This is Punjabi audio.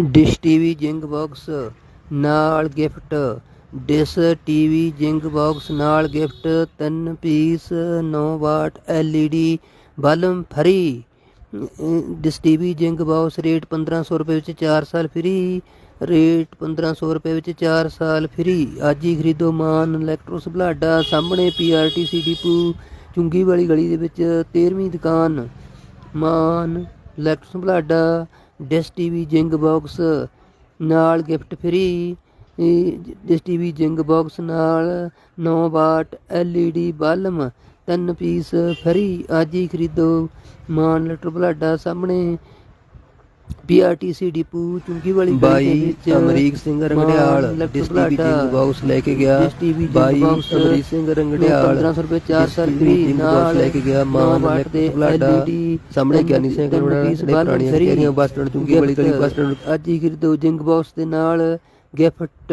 ਡਿਸ਼ ਟੀਵੀ ਜਿੰਗ ਬਾਕਸ ਨਾਲ gift. Dish TV Zing box ਨਾਲ gift. 3 piece 9 watt LED, bulb free. Dish TV Zing box rate 1500 ਰੁਪਏ ਵਿੱਚ 4 ਸਾਲ ਫ੍ਰੀ। ਰੇਟ 1500 ਰੁਪਏ ਵਿੱਚ 4 ਸਾਲ ਫ੍ਰੀ। ਅੱਜ ਹੀ ਖਰੀਦੋ ਮਾਨ ਇਲੈਕਟ੍ਰੋਸ ਬਲਾਡਾ। ਸਾਹਮਣੇ ਪੀਆਰਟੀਸੀ ਡਿਪੂ, ਚੁੰਗੀ ਵਾਲੀ ਗਲੀ ਦੇ ਵਿੱਚ 13ਵੀਂ ਦੁਕਾਨ। Maan electro Balada. Dish TV Zing box ਨਾਲ gift free dish TV Zing box ਨਾਲ 9 ਵਾਟ ਐਲਈਡੀ ਬਲਬ ਤਿੰਨ ਪੀਸ ਫਰੀ ਅੱਜ ਹੀ ਖਰੀਦੋ। ਮਾਨ ਇਲੈਕਟ੍ਰੋ ਬਲਾਡਾ ਸਾਹਮਣੇ। ਪੀਆਰਟੀਸੀ ਡਿਪੂ ਚੁੰਗੀ ਵਾਲੀ ਬਾਈ Amrik Singh Rangrial Maan electro dish TV Balada, Zing box ਲੈ ਕੇ ਗਿਆ। ਬਾਈ ਅਮਰੀਕ ਸਿੰਘ ਰੰਗੜਿਆਲ 1500 ਰੁਪਏ 4 ਸਾਲ ਫ੍ਰੀ ਬਾਕਸ ਲੈ ਕੇ ਗਿਆ ਮਾਨ ਇਲੈਕਟ੍ਰੋ ਬਲਾਡਾ ਸਾਹਮਣੇ ਗਿਆਨੀ ਸਿੰਘ ਰੋੜਾ ਪੁਰਾਣੀਆਂ ਕੈਰੀਆਂ ਬੱਸ ਸਟੈਂਡ ਚੁੰਗੀ ਵਾਲੀ ਗਲੀ ਬੱਸ ਸਟੈਂਡ ਅੱਜ ਹੀ ਖਰੀਦੋ ਜਿੰਗ ਬਾਕਸ ਦੇ ਨਾਲ ਗਿਫਟ